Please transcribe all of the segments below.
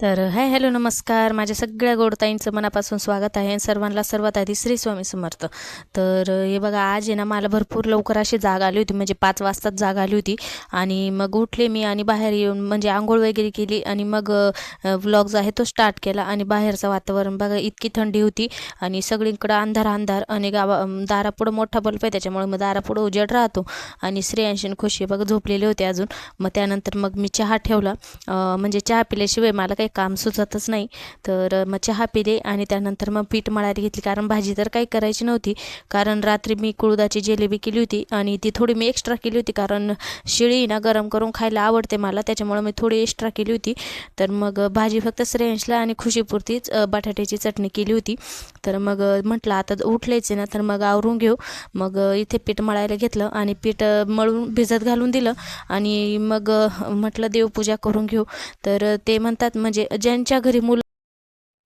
तर hi hello नमस्कार. माझ्या सगळ्या गोडताईंचं मनापासून स्वागत आहे सर्वांना सर्वात आधी श्री स्वामी समर्थ. तर हे बघा आज आहे ना मला भरपूर लवकर अशी जाग आली होती. म्हणजे पाच वाजताच जाग आली होती. आणि मग उठले मी आणि बाहेर येऊन म्हणजे आंघोळ वगैरे केली आणि मग व्लॉग जो आहे तो स्टार्ट केला आणि बाहेरचं वातावरण बघा इतकी थंडी होती आणि सगळीकडं अंधार अंधार आणि गावा दारापुढं मोठा बल्ब आहे. त्याच्यामुळे मग दारापुढं उजेड राहतो आणि श्रेयांशी खुशी बघा झोपलेले होते अजून. मग त्यानंतर मग मी चहा ठेवला. म्हणजे चहा पिल्याशिवाय मला काही काम सुचतच नाही. तर मग चहा पिले आणि त्यानंतर मग पीठ मळायला घेतली. कारण भाजी तर काही करायची नव्हती. कारण रात्री मी कुळदाची जिलेबी केली होती आणि ती थोडी मी एक्स्ट्रा केली होती. कारण शिळी ना गरम करून खायला आवडते मला. त्याच्यामुळं मी थोडी एक्स्ट्रा केली होती. तर मग भाजी फक्त श्रेयांशला आणि खुशीपुरतीच बटाट्याची चटणी केली होती. तर मग म्हटलं आता उठलेच ना तर मग आवरून घेऊ. मग इथे पीठ मळायला घेतलं आणि पीठ मळून भिजत घालून दिलं. आणि मग म्हटलं देवपूजा करून घेऊ. तर ते म्हणतात म्हणजे म्हणजे ज्यांच्या घरी मुलं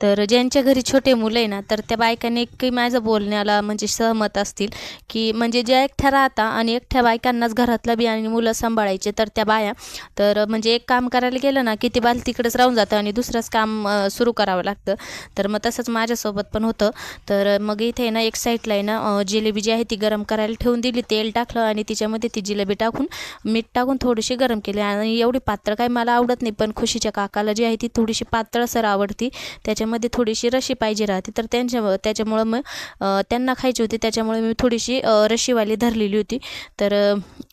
तर ज्यांच्या घरी छोटे मुलं आहे ना तर त्या बायकांनी एक माझं बोलण्याला म्हणजे सहमत असतील की म्हणजे ज्या एकट्या राहता आणि एकट्या बायकांनाच घरातलं बी आणि मुलं सांभाळायचे तर त्या बाया तर म्हणजे एक काम करायला गेलं ना की ते बाल तिकडेच राहून जातं आणि दुसरंच काम सुरू करावं लागतं. तर मग तसंच माझ्यासोबत पण होतं. तर मग इथे ना एक साईडला आहे ना जिलेबी जी आहे ती गरम करायला ठेवून दिली तेल टाकलं आणि तिच्यामध्ये ती जिलेबी टाकून मीठ टाकून थोडीशी गरम केली. आणि एवढी पातळ काही मला आवडत नाही पण खुशीच्या काकाला जी आहे ती थोडीशी पातळसर आवडती. त्याच्यामध्ये मध्ये थोडीशी रशी पाहिजे राहते. तर त्यांच्या त्याच्यामुळं मग त्यांना खायची होती. त्याच्यामुळे मी थोडीशी रशीवाली धरलेली होती. तर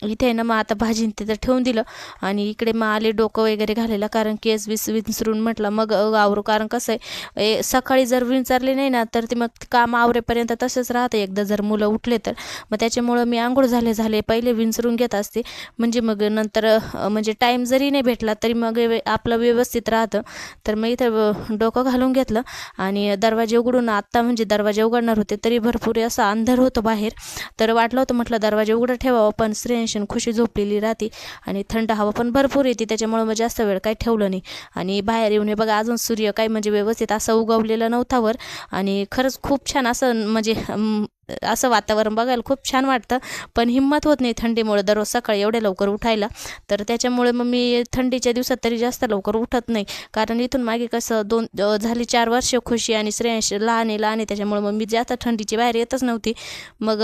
इथे आहे ना मग आता भाजीन तिथं ठेवून दिलं. आणि इकडे मग आले डोकं वगैरे घालायला. कारण केस विस विसरून म्हटलं मग आवरू. कारण कसं आहे सकाळी जर विचारले नाही ना तर ते मग काम आवरेपर्यंत तसंच राहतं. एकदा जर मुलं उठले तर. मग त्याच्यामुळं मी आंघोळ झाले झाले. पहिले विंचरून घेत असते. म्हणजे मग नंतर म्हणजे टाईम जरी नाही भेटला तरी मग आपलं व्यवस्थित राहतं. तर मग इथं डोकं घालून घेतलं. आणि दरवाजे उघडून आत्ता म्हणजे दरवाजे उघडणार होते तरी भरपूर असं अंधार होतं बाहेर. तर वाटलं होतं म्हटलं दरवाजे उघडं ठेवावं पण स्त्रियांशन खुशी झोपलेली राहते. आणि थंड हवा पण भरपूर येते त्याच्यामुळं मग जास्त वेळ काही ठेवलं नाही. आणि बाहेर येऊन हे बघा अजून सूर्य काही म्हणजे व्यवस्थित असं उगवलेलं नव्हता वर. आणि खरंच खूप छान असं म्हणजे असं वातावरण बघायला खूप छान वाटतं. पण हिंमत होत नाही थंडीमुळे दररोज सकाळी एवढ्या लवकर उठायला. तर त्याच्यामुळे मग मी थंडीच्या दिवसात तरी जास्त लवकर उठत नाही. कारण इथून मागे कसं दोन झाली चार वर्ष खुशी आणि श्रेयांश लहान आहे लहान आहे. त्याच्यामुळे मग मी जास्त थंडीची बाहेर येतच नव्हती. मग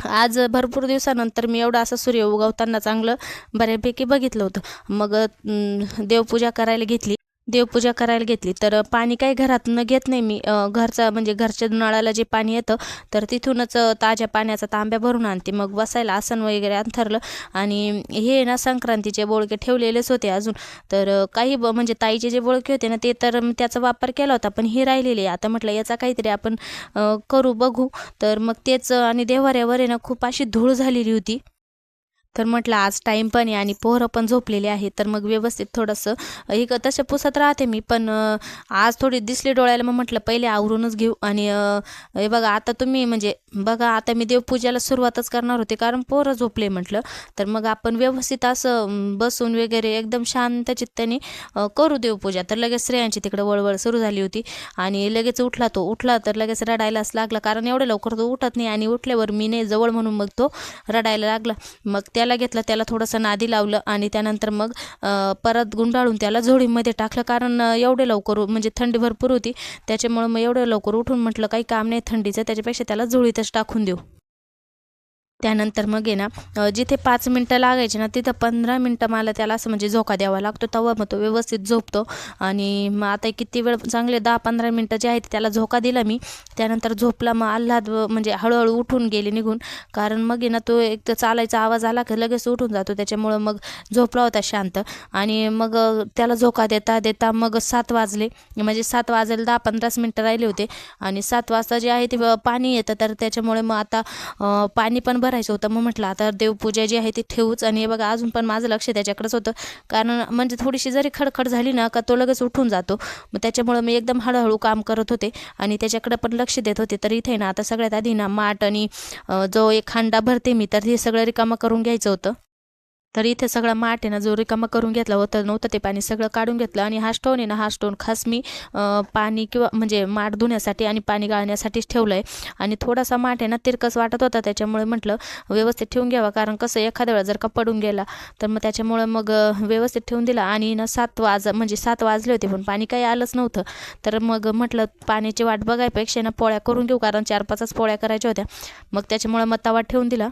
आज भरपूर दिवसानंतर मी एवढं असं सूर्य उगवताना चांगलं बऱ्यापैकी बघितलं होतं. मग देवपूजा करायला घेतली. देवपूजा करायला घेतली. तर पाणी काही घरातून घेत नाही मी. घरचा म्हणजे घरच्या नळाला जे पाणी येतं तर तिथूनच ताज्या पाण्याचा तांब्या भरून आणते. मग बसायला आसन वगैरे अंथरलं. आणि हे ना संक्रांतीचे बोळके ठेवलेलेच होते अजून. तर काही ब म्हणजे ताईचे जे बोळके होते ना ते तर त्याचा वापर केला होता पण हे राहिलेले. आता म्हटलं याचा काहीतरी आपण करू बघू. तर मग तेच आणि देवाऱ्यावर आहे ना खूप अशी धूळ झालेली होती. तर म्हटलं आज टाईम पण आहे आणि पोहरं पण झोपलेले आहे तर मग व्यवस्थित थोडंसं एक तसं पुसत राहते मी. पण आज थोडी दिसली डोळ्याला मग म्हटलं पहिले आवरूनच घेऊ. आणि हे बघा आता तुम्ही म्हणजे बघा आता मी देवपूजेला सुरुवातच करणार होते कारण पोरं झोपले म्हटलं. तर मग आपण व्यवस्थित असं बसून वगैरे एकदम शांत चित्ताने करू देवपूजा. तर लगेच स्त्रियांची तिकडं वळवळ सुरू झाली होती. आणि लगेच उठला तो. उठला तर लगेच रडायलाच लागला कारण एवढं लवकर तो उठत नाही. आणि उठल्यावर मी नाही जवळ म्हणून मग तो रडायला लागला. मग त्याला घेतलं त्याला थोडंसं नादी लावलं आणि त्यानंतर मग परत गुंडाळून त्याला झोडीमध्ये टाकलं. कारण एवढे लवकर म्हणजे थंडी भरपूर होती. त्याच्यामुळं मग एवढं लवकर उठून म्हटलं काही काम नाही थंडीचं त्याच्यापेक्षा त्याला झोळीतच टाकून देऊ. त्यानंतर मग आहे ना जिथे पाच मिनटं लागायचे ना तिथं पंधरा मिनटं मला त्याला असं म्हणजे झोका द्यावा लागतो. तेव्हा मग तो व्यवस्थित झोपतो. आणि मग आता किती वेळ चांगले दहा पंधरा मिनटं जे आहेत त्याला झोका दिला मी. त्यानंतर झोपला मग आल्हाद म्हणजे हळूहळू उठून गेले निघून. कारण मग आहे ना तो एक तर चालायचा आवाज आला की लगेच उठून जातो. त्याच्यामुळं मग झोपला होता शांत. आणि मग त्याला झोका देता देता मग सात वाजले. म्हणजे सात वाजायला दहा पंधराच मिनटं राहिले होते. आणि सात वाजता जे आहे ते पाणी येतं. तर त्याच्यामुळे मग आता पाणी पण भरायचं होतं. मग म्हटलं आता देवपूजा जी आहे ती ठेवूच. आणि हे बघा अजून पण माझं लक्ष त्याच्याकडेच होतं. कारण म्हणजे थोडीशी जरी खडखड झाली ना का तो लगेच उठून जातो. मग त्याच्यामुळं मी एकदम हळूहळू काम करत होते. आणि त्याच्याकडे पण लक्ष देत होते. तर इथे ना आता सगळ्यात आधी ना माठ आणि जो एक खांडा भरते मी तर हे सगळं रिकामं करून घ्यायचं होतं. तर इथे सगळा माठ आहे ना जो रिकामा करून घेतला होता नव्हतं ते पाणी सगळं काढून घेतलं. आणि हा स्टोन आहे ना हा स्टोन खास मी पाणी किंवा म्हणजे माठ धुण्यासाठी आणि पाणी गाळण्यासाठीच ठेवलं आहे आणि थोडासा माठ आहे ना तिरकस वाटत होता त्याच्यामुळे म्हटलं व्यवस्थित ठेवून घ्यावा. कारण कसं एखाद्या वेळा जर का पडून गेला तर मग त्याच्यामुळं मग व्यवस्थित ठेवून दिला. आणि ना सात वाज म्हणजे सात वाजले होते पण पाणी काही आलंच नव्हतं. तर मग म्हटलं पाण्याची वाट बघायपेक्षा ना पोळ्या करून घेऊ कारण चार पाचच पोळ्या करायच्या होत्या. मग त्याच्यामुळं मग तवा ठेवून दिला.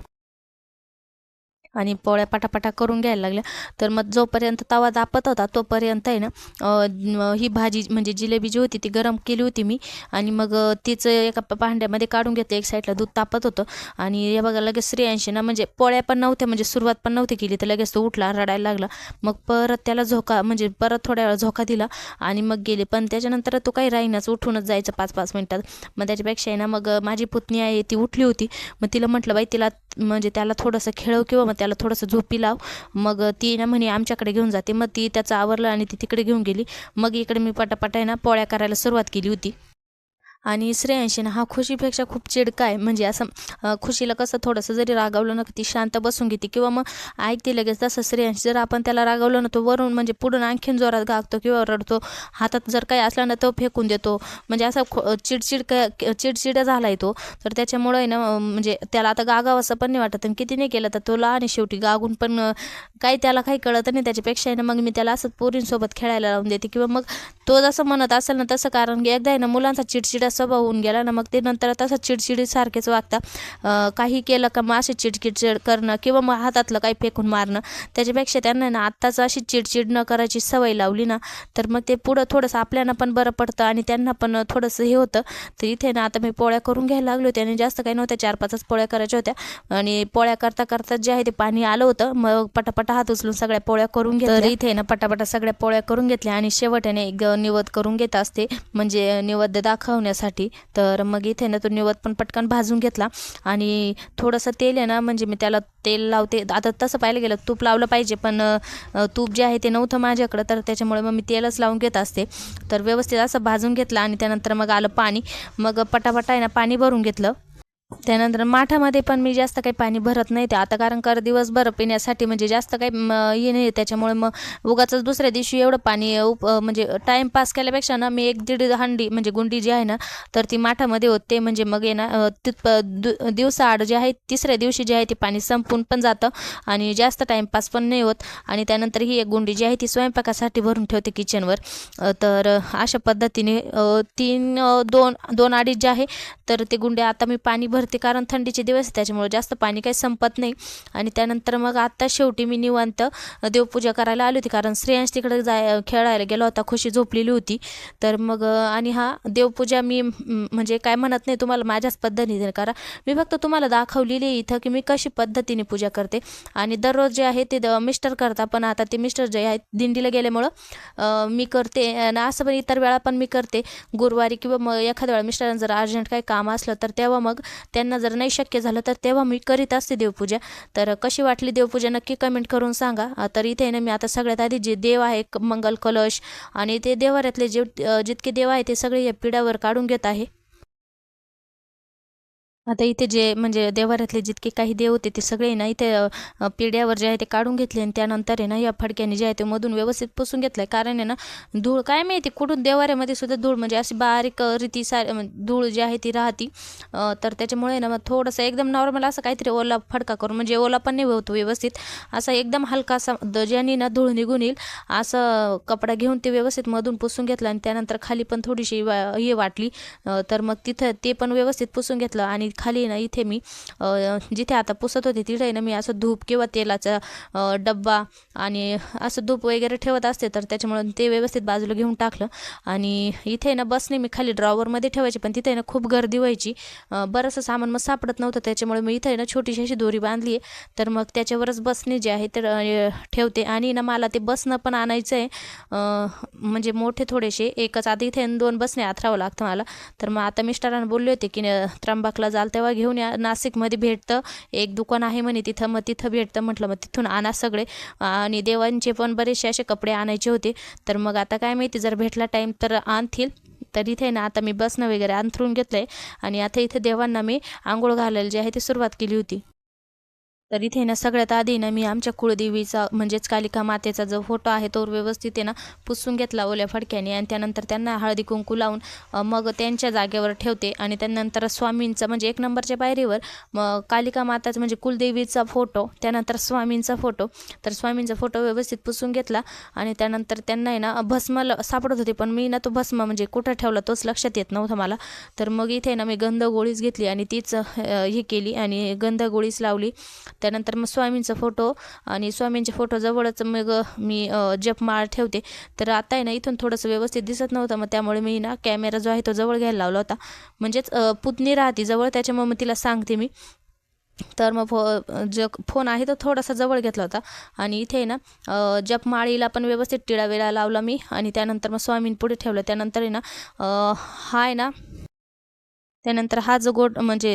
आणि पोळ्या पटापटा करून घ्यायला लागल्या. तर मग जोपर्यंत तवा दापत होता तोपर्यंत आहे ना ही भाजी म्हणजे जिलेबी जी होती ती गरम केली होती मी. आणि मग तिचं तीच एका प- भांड्यामध्ये काढून घेतलं. एक साईडला दूध तापत होतं. आणि हे बघा लगेच स्त्रियांशी ना म्हणजे पोळ्या पण नव्हत्या म्हणजे सुरुवात पण नव्हती केली. तर लगेच तो उठला रडायला लागला. मग परत त्याला झोका म्हणजे परत थोड्या वेळा झोका दिला. आणि मग गेले. पण त्याच्यानंतर तो काही राहीनाच उठूनच जायचं पाच पाच मिनिटात. मग त्याच्यापेक्षा आहे ना मग माझी पुतणी आहे ती उठली होती. मग तिला म्हटलं बाई तिला म्हणजे त्याला थोडंसं खेळव किंवा मग त्याला थोडंसं झोपी लाव. मग ती ना म्हणे आमच्याकडे घेऊन जाते. मग ती त्याचं आवरलं आणि ती तिकडे घेऊन गेली. मग इकडे मी पटापट आहे ना पोळ्या करायला सुरुवात केली होती. आणि श्रेयांशी ना हा खुशीपेक्षा खूप चिडका आहे. म्हणजे असं खुशीला कसं थोडंसं जरी रागावलं ना ती शांत बसून घेते. किंवा मग ऐकते लगेच. तसं श्रेयांशी जर आपण त्याला रागावलं ना तो वरून म्हणजे पुढून आणखीन जोरात गागतो किंवा रडतो. हातात जर काही असला ना तो फेकून देतो. म्हणजे असा खो चिडचिड क चिडचिड झाला आहे तो. तर त्याच्यामुळं आहे ना म्हणजे त्याला आता गागावं असं पण नाही वाटत. आणि किती नाही केलं तर तो लहान आहे शेवटी. गागून पण काही त्याला काही कळत नाही. त्याच्यापेक्षा आहे ना मग मी त्याला असं पोरींसोबत खेळायला लावून देते. किंवा मग तो जसं म्हणत असेल ना तसं कारण की एकदा आहे ना मुलांचा चिडचिडा स्वभाव होऊन गेला ना मग ते नंतर तसं चिडचिडीसारखेच वागतात काही केलं का मग असे चिडचिडचिड करणं किंवा मग हातातलं काही फेकून मारणं त्याच्यापेक्षा त्यांना ना आत्ताच अशी चिडचिड न करायची सवय लावली ना तर मग ते पुढं थोडंसं आपल्याला पण बरं पडतं आणि त्यांना पण थोडंसं हे होतं. तर इथे ना आता मी पोळ्या करून घ्यायला लागलो होते आणि जास्त काही नव्हत्या चार पाचच पोळ्या करायच्या होत्या. आणि पोळ्या करता करता जे आहे ते पाणी आलं होतं मग पटापटा हात उचलून सगळ्या पोळ्या करून घेतल्या. तर इथे ना पटापटा सगळ्या पोळ्या करून घेतल्या आणि शेवटने एक निवद करून घेत असते. म्हणजे निवद दाखवण्यासाठी तर मग इथे ना तो निवत पण पटकन भाजून घेतला. आणि थोडंसं तेल आहे ना म्हणजे मी त्याला तेल लावते. आता तसं पाहायला गेलं तूप लावलं पाहिजे पण तूप जे आहे ते नव्हतं माझ्याकडं तर त्याच्यामुळे मग मी तेलच लावून घेत असते. तर व्यवस्थित असं भाजून घेतलं आणि त्यानंतर मग आलं पाणी. मग पटापटा आहे ना पाणी भरून घेतलं. त्यानंतर माठामध्ये पण मी जास्त काही पाणी भरत नाही. ते आता कारण कर दिवसभर पिण्यासाठी म्हणजे जास्त काही म, हे नाही त्याच्यामुळे मग उगाच दुसऱ्या दिवशी एवढं पाणी उप म्हणजे टाईमपास केल्यापेक्षा ना मी एक दीड हंडी म्हणजे गुंडी जी आहे ना तर ती माठामध्ये होते. म्हणजे मग आहे ना अ, तिथ दु दिवसाआड जे आहे तिसऱ्या दिवशी जे आहे ते पाणी संपून पण जातं आणि जास्त टाईमपास पण नाही होत. आणि त्यानंतर ही एक गुंडी जी आहे ती स्वयंपाकासाठी भरून ठेवते किचनवर तर अशा पद्धतीने तीन दोन दोन अडीच जे आहे तर ते गुंडे आता मी पाणी भरते कारण थंडीचे दिवस आहे त्याच्यामुळे जास्त पाणी काही संपत नाही. आणि त्यानंतर मग आत्ता शेवटी मी निवांत देवपूजा करायला आली होती कारण श्रेयांश तिकडे जाय खेळायला गेला होता खुशी झोपलेली होती. तर मग आणि हा देवपूजा मी म्हणजे काय म्हणत नाही तुम्हाला माझ्याच पद्धतीने करा. मी फक्त तुम्हाला दाखवलेली आहे इथं की मी कशी पद्धतीने पूजा करते. आणि दररोज जे आहे ते द- मिस्टर करता पण आता ते मिस्टर जे आहेत दिंडीला गेल्यामुळं मी करते. आणि असं पण इतर वेळा पण मी करते. गुरुवारी किंवा मग एखाद्या वेळा मिस्टरांना जर अर्जंट काही काम असलं तर तेव्हा मग त्यांना जर नाही शक्य झालं तर तेव्हा मी करीत असते देवपूजा. तर कशी वाटली देवपूजा नक्की कमेंट करून सांगा. तर इथे ना मी आता सगळ्यात आधी जे देव आहे क- मंगल कलश आणि ते देवाऱ्यातले जे जितके देव आहे ते सगळे या पिढ्यावर काढून घेत आहे. आता इथे जे म्हणजे देवाऱ्यातले जितके काही देव होते ते सगळे ना इथे पिढ्यावर जे आहे ते काढून घेतले आणि त्यानंतर आहे ना या फडक्याने जे आहे ते मधून व्यवस्थित पुसून घेतलं आहे कारण आहे ना धूळ काय माहिती कुठून देवाऱ्यामध्ये सुद्धा धूळ म्हणजे अशी बारीक रीती सार म्हणजे धूळ जी आहे ती राहती. तर त्याच्यामुळे ना मग थोडंसं एकदम नॉर्मल असं काहीतरी ओला फडका करून म्हणजे ओला पण नाही होतो व्यवस्थित असा एकदम हलकासा द- ज्याने ना धूळ निघून येईल. असं कपडा घेऊन ते व्यवस्थित मधून पुसून घेतलं आणि त्यानंतर खाली पण थोडीशी वा हे वाटली. तर मग तिथं ते पण व्यवस्थित पुसून घेतलं आणि खाली ना इथे मी जिथे आता पुसत होते तिथे ना मी असं धूप किंवा तेलाचा डब्बा आणि असं धूप वगैरे ठेवत असते तर त्याच्यामुळे ते व्यवस्थित बाजूला घेऊन टाकलं. आणि इथे ना बसने मी खाली ड्रॉवरमध्ये ठेवायची पण तिथे ना खूप गर्दी व्हायची. बरंचसं सामान मग सापडत नव्हतं त्याच्यामुळे मी इथे ना छोटीशी अशी दोरी बांधली आहे. तर मग त्याच्यावरच बसणे जे आहे तर ठेवते. आणि ना मला ते बसणं पण आणायचं आहे म्हणजे मोठे थोडेसे एकच आधी इथे दोन बसने आथरावं लागतं मला. तर मग आता मिस्टरांना बोलले होते की न- त्र्यंबकला जाल तेव्हा घेऊन या. नाशिकमध्ये भेटतं. एक दुकान आहे म्हणे तिथं मग तिथं भेटतं म्हटलं. मग तिथून आणा सगळे. आणि देवांचे पण बरेचसे असे कपडे आणायचे होते. तर मग आता काय माहिती जर भेटला टाईम तर आणतील. तर इथे ना आता मी बसणं वगैरे अंथरून घेतलं आहे आणि आता इथे देवांना मी आंघोळ घालायला जे आहे ती सुरुवात केली होती. तर इथे ना सगळ्यात आधी ना मी आमच्या कुळदेवीचा म्हणजेच कालिका मातेचा जो फोटो आहे तो व्यवस्थित आहे ना पुसून घेतला ओल्या फडक्याने आणि त्यानंतर त्यांना हळदी कुंकू लावून मग त्यांच्या जागेवर ठेवते आणि त्यानंतर स्वामींचा म्हणजे एक नंबरच्या पायरीवर मग कालिका माताचा म्हणजे कुलदेवीचा फोटो त्यानंतर स्वामींचा फोटो. तर स्वामींचा फोटो व्यवस्थित पुसून घेतला आणि त्यानंतर त्यांना आहे ना भस्म ल- सापडत होते पण मी ना तो भस्म म्हणजे कुठं ठेवला तोच लक्षात येत नव्हता मला. तर मग इथे ना मी गंध गोळीच घेतली आणि तीच हे केली आणि गंध गोळीच लावली. त्यानंतर मग स्वामींचा फोटो आणि स्वामींच्या फोटो जवळच मग मी जपमाळ ठेवते. तर आता आहे ना इथून थोडंसं व्यवस्थित दिसत नव्हतं मग त्यामुळे मी ना कॅमेरा जो आहे तो जवळ घ्यायला लावला होता. म्हणजेच पुतणी राहते जवळ त्याच्यामुळे मग तिला सांगते मी. तर मग फो जो फोन आहे तो थोडासा जवळ घेतला होता. आणि इथे आहे ना जपमाळीला पण व्यवस्थित टिळा वेळा लावला मी. आणि त्यानंतर मग स्वामीन पुढे ठेवलं. त्यानंतर आहे ना हा आहे ना त्यानंतर हा जो गोड म्हणजे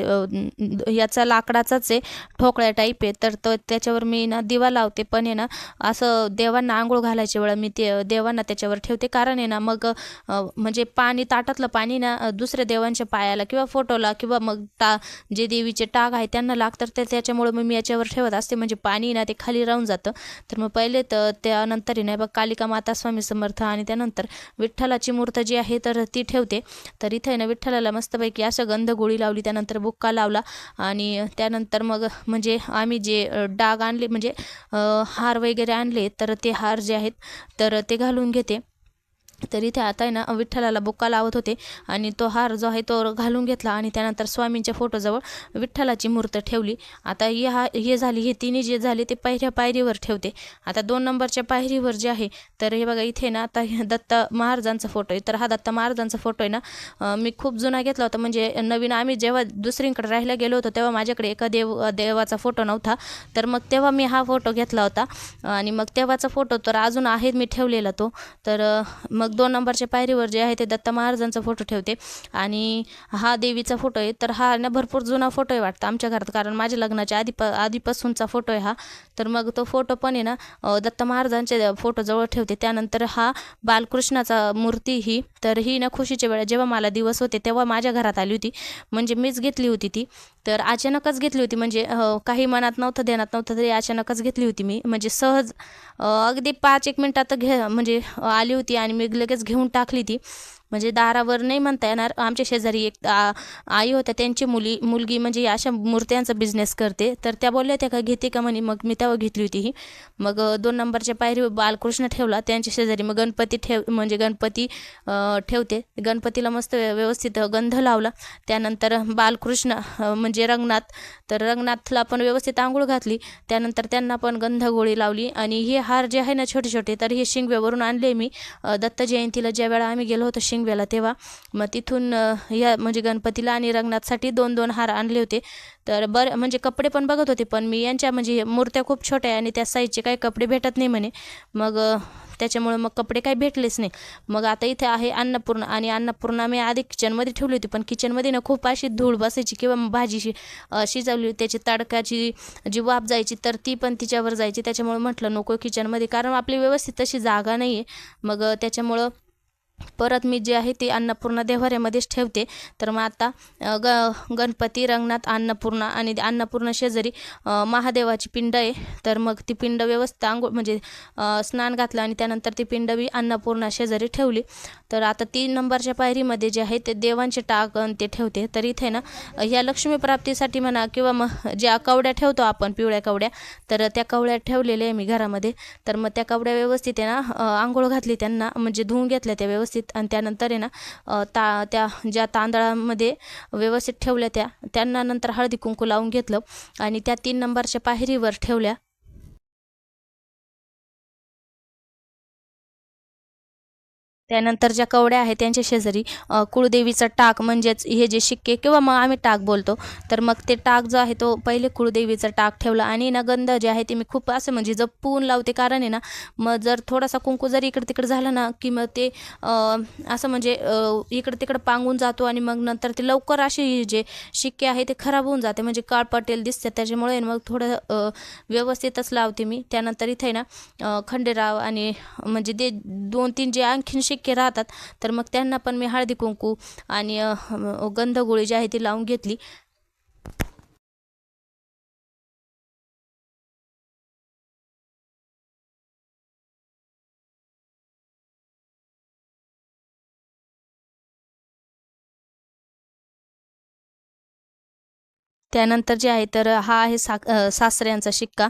याचा लाकडाचाच आहे ठोकळ्या टाईप आहे. तर तो त्याच्यावर मी ना दिवा लावते पण आहे ना असं देवांना आंघोळ घालायच्या वेळा मी ते देवांना त्याच्यावर ठेवते. कारण आहे ना मग म्हणजे पाणी ताटातलं पाणी ना दुसऱ्या देवांच्या पायाला किंवा फोटोला किंवा मग टा जे देवीचे टाग आहे त्यांना लागतात. तर त्याच्यामुळे मग मी याच्यावर ठेवत असते. म्हणजे पाणी ना ते खाली राहून जातं. तर मग पहिले तर त्यानंतर आहे ना बघ कालिका माता स्वामी समर्थ आणि त्यानंतर विठ्ठलाची मूर्त जी आहे तर ती ठेवते. तर इथे आहे ना विठ्ठलाला मस्तपैकी असं गंध गोळी लावली त्यानंतर बुक्का लावला आणि त्यानंतर मग म्हणजे आम्ही जे डाग आणले म्हणजे हार वगैरे आणले तर ते हार जे आहेत तर ते घालून घेते. तर इथे आता आहे ना विठ्ठलाला बुक्का लावत होते आणि तो हार जो आहे तो घालून घेतला आणि त्यानंतर स्वामींच्या फोटोजवळ विठ्ठलाची मूर्त ठेवली. आता हे हा हे झाली हे तिन्ही जे झाले ते पहिल्या पायरीवर ठेवते. आता दोन नंबरच्या पायरीवर जे आहे तर हे बघा इथे ना आता हे दत्त महाराजांचा फोटो आहे. तर हा दत्त महाराजांचा फोटो आहे ना मी खूप जुना घेतला होता. म्हणजे नवीन आम्ही जेव्हा दुसरीकडे राहायला गेलो होतो तेव्हा माझ्याकडे एका देव देवाचा फोटो नव्हता. तर मग तेव्हा मी हा फोटो घेतला होता. आणि मग तेव्हाचा फोटो तर अजून आहे मी ठेवलेला तो. तर मग मग दोन नंबरच्या पायरीवर जे आहे ते दत्त महाराजांचा फोटो ठेवते. आणि हा देवीचा फोटो आहे तर हा ना भरपूर जुना फोटो आहे वाटतं आमच्या घरात कारण माझ्या लग्नाच्या आधी आधीपासूनचा फोटो आहे हा. तर मग तो फोटो पण आहे ना दत्त महाराजांच्या फोटो जवळ ठेवते. त्यानंतर हा बालकृष्णाचा मूर्ती ही तर ही ना खुशीच्या वेळा जेव्हा मला दिवस होते तेव्हा माझ्या घरात आली होती. म्हणजे मीच घेतली होती ती. तर अचानकच घेतली होती म्हणजे काही मनात नव्हतं ध्यानात नव्हतं तरी अचानकच घेतली होती मी. म्हणजे सहज अगदी पाच एक मिनटात घे म्हणजे आली होती आणि मी लगेच घेऊन टाकली ती. म्हणजे दारावर नाही म्हणता येणार. आमच्या शेजारी एक आ, आई होत्या त्यांची मुली मुलगी म्हणजे अशा मूर्त्यांचा बिझनेस करते. तर त्या बोलल्या त्या का घेते का? म्हणे मग मी तेव्हा घेतली होती ही. मग दोन नंबरच्या पायरी बालकृष्ण ठेवला त्यांच्या शेजारी मग गणपती ठेव म्हणजे गणपती ठेवते. गणपतीला मस्त व्यवस्थित गंध लावला. त्यानंतर बालकृष्ण म्हणजे रंगनाथ तर रंगनाथला पण व्यवस्थित आंघोळ घातली. त्यानंतर त्यांना पण गंधगोळी लावली. आणि हे हार जे आहे ना छोटे छोटे तर हे शिंगव्यावरून आणले मी. दत्त जयंतीला ज्या वेळा आम्ही गेलो होतो शिंग वेला तेव्हा मग तिथून या म्हणजे गणपतीला आणि रंगनाथसाठी दोन दोन हार आणले होते. तर बरं म्हणजे कपडे पण बघत होते पण मी यांच्या म्हणजे मूर्त्या खूप छोट्या आहे आणि त्या साईजचे काही कपडे भेटत नाही म्हणे. मग त्याच्यामुळं त्याच्यामुळे मग कपडे काही भेटलेच नाही. मग आता इथे आहे अन्नपूर्णा आणि अन्नपूर्णा मी आधी किचनमध्ये ठेवली होती पण किचनमध्ये ना खूप अशी धूळ बसायची किंवा भाजीशी भाजी शिजवली होती, त्याची तडकाची जी वाफ जायची तर ती पण तिच्यावर जायची. त्याच्यामुळे म्हटलं नको किचनमध्ये कारण आपली व्यवस्थित तशी जागा नाही आहे मग त्याच्यामुळं परत मी जे आहे ते अन्नपूर्णा देव्हाऱ्यामध्येच ठेवते. तर मग आता ग गणपती रंगनाथ अन्नपूर्णा आणि अन्नपूर्णा शेजारी महादेवाची पिंड आहे. तर मग ती पिंड व्यवस्थित आंघोळ म्हणजे स्नान घातलं आणि त्यानंतर ती पिंड मी अन्नपूर्णा शेजारी ठेवली. तर आता तीन नंबरच्या पायरीमध्ये जे आहे ते देवांचे टाक ते ठेवते. तर इथे ना ह्या लक्ष्मी प्राप्तीसाठी म्हणा किंवा मग ज्या कवड्या ठेवतो आपण पिवळ्या कवड्या तर त्या कवड्या ठेवलेल्या आहे मी घरामध्ये. तर मग त्या कवड्या व्यवस्थित आहे ना आंघोळ घातली त्यांना म्हणजे धुवून घेतल्या त्या व्यवस्थित. व्यवस्थित आणि त्यानंतर आहे ना ता त्या ज्या तांदळामध्ये व्यवस्थित ठेवल्या त्या त्यांना नंतर हळदी कुंकू लावून घेतलं आणि त्या तीन नंबरच्या पायरीवर ठेवल्या. त्यानंतर ज्या कवड्या आहेत त्यांच्या शेजारी कुळदेवीचा कुळदेवीचं टाक म्हणजेच हे जे शिक्के किंवा मग आम्ही टाक बोलतो तर मग ते टाक जो आहे तो पहिले कुळदेवीचा टाक ठेवला आणि ना गंध जे आहे ते मी खूप असं म्हणजे जपून लावते. कारण आहे ना मग जर थोडासा कुंकू जर इकडं तिकडं झालं ना की मग ते असं म्हणजे इकडं तिकडं पांगून जातो आणि मग नंतर ते लवकर असे जे शिक्के आहे ते खराब होऊन जाते. म्हणजे काळपटेल दिसते. त्याच्यामुळे मग थोडं व्यवस्थितच लावते मी. त्यानंतर इथे ना खंडेराव आणि म्हणजे ते दोन तीन जे आणखीन शिक्के राहतात. तर मग त्यांना पण मी हळदी कुंकू आणि गंधगोळी जी आहे ती लावून घेतली. त्यानंतर जे आहे तर हा आहे सा सासऱ्यांचा शिक्का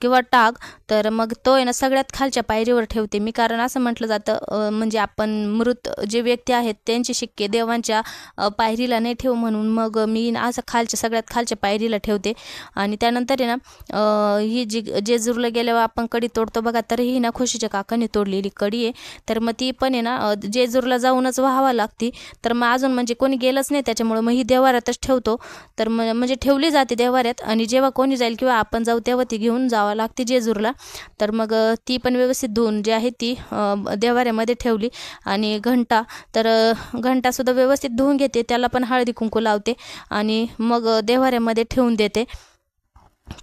किंवा टाग. तर मग तो आहे ना सगळ्यात खालच्या पायरीवर ठेवते मी. कारण असं म्हटलं जातं म्हणजे आपण मृत जे व्यक्ती आहेत त्यांचे शिक्के देवांच्या पायरीला नाही ठेवू म्हणून मग मी ना असं खालच्या सगळ्यात खालच्या पायरीला ठेवते. आणि त्यानंतर आहे ना ही जी जेजूरला गेल्यावर आपण कडी तोडतो बघा तर ही ना खुशीच्या काकाने तोडलेली कडी आहे. तर मग ती पण आहे ना जेजूरला जाऊनच व्हावं लागती. तर मग अजून म्हणजे कोणी गेलंच नाही त्याच्यामुळं मग ही देवारातच ठेवतो. तर मग म्हणजे ठेवली जाते देवाऱ्यात आणि जेव्हा कोणी जाईल किंवा आपण जाऊ तेव्हा ती घेऊन जावं लागते जेजूरला. तर मग ती पण व्यवस्थित धुवून जी आहे ती देवाऱ्यामध्ये ठेवली. आणि घंटा तर घंटासुद्धा व्यवस्थित धुवून घेते. त्याला पण हळदी कुंकू लावते आणि मग देवाऱ्यामध्ये ठेवून देते.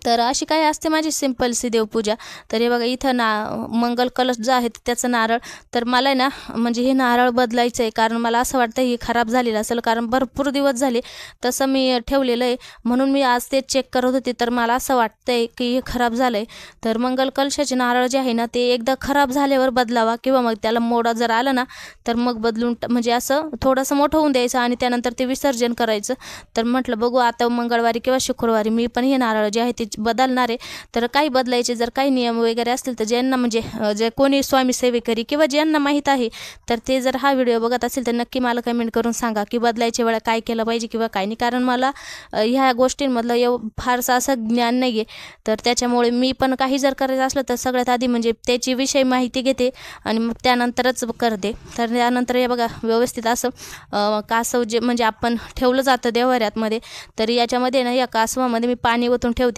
तर अशी काय असते माझी सिम्पलसी देवपूजा. तर हे बघा इथं ना मंगल कलश जो आहे त्याचं नारळ. तर मला आहे ना म्हणजे हे नारळ बदलायचं आहे. कारण मला असं वाटतं हे खराब झालेलं असेल. कारण भरपूर दिवस झाले तसं मी ठेवलेलं आहे. म्हणून मी आज ते चेक करत होते. तर मला असं वाटतं आहे की हे खराब झालं आहे तर मंगल कलशाचे नारळ जे आहे ना ते एकदा खराब झाल्यावर बदलावा. किंवा मग त्याला मोडा जर आला ना तर मग बदलून म्हणजे असं थोडंसं मोठं होऊन द्यायचं आणि त्यानंतर ते विसर्जन करायचं. तर म्हटलं बघू आता मंगळवारी किंवा शुक्रवारी मी पण हे नारळ जे आहे ते बदलणार आहे. तर काही बदलायचे जर काही नियम वगैरे असतील तर ज्यांना म्हणजे जे कोणी स्वामी सेवेकरी किंवा ज्यांना माहीत आहे तर ते जर हा व्हिडिओ बघत असेल तर नक्की मला कमेंट करून सांगा की बदलायच्या वेळा काय केलं पाहिजे किंवा काय नाही. कारण मला ह्या गोष्टींमधलं एव फारसं असं ज्ञान नाही आहे तर त्याच्यामुळे मी पण काही जर करायचं असलं तर सगळ्यात आधी म्हणजे त्याची विषय माहिती घेते आणि मग त्यानंतरच करते. तर त्यानंतर हे बघा व्यवस्थित असं कासव जे म्हणजे आपण ठेवलं जातं देवाऱ्यातमध्ये तर याच्यामध्ये ना या कासवामध्ये मी पाणी ओतून ठेवते.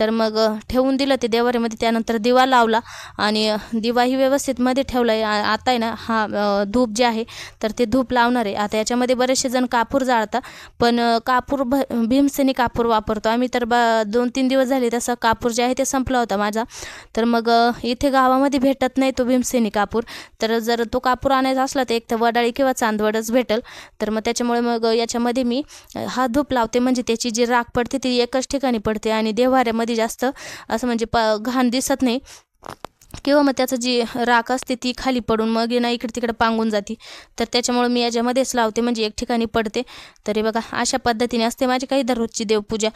तर मग ठेवून दिलं ते देवारीमध्ये त्यानंतर दिवा लावला आणि दिवाही व्यवस्थित मध्ये ठेवला आहे आता आहे ना हा धूप जे आहे तर ते धूप लावणार आहे. आता याच्यामध्ये बरेचसे जण कापूर जाळतात पण कापूर भ भीमसेनी कापूर वापरतो. आम्ही तर बा दोन तीन दिवस झाले तसा कापूर जे आहे ते संपला होता माझा. तर मग इथे गावामध्ये भेटत नाही तो भीमसेनी कापूर. तर जर तो कापूर आणायचा असला तर एक तर वडाळी किंवा चांदवडच भेटेल. तर मग त्याच्यामुळे मग याच्यामध्ये मी हा धूप लावते. म्हणजे त्याची जी राख पडते ती एकच ठिकाणी पडते आणि देव्हाऱ्यामध्ये जास्त असं म्हणजे प घाण दिसत नाही. किंवा मग त्याचं जी राख असते ती खाली पडून मग ना इकडे तिकडे पांगून जाते. तर त्याच्यामुळे मी याच्यामध्येच लावते म्हणजे एक ठिकाणी पडते. तरी बघा अशा पद्धतीने असते माझी काही दररोजची देवपूजा.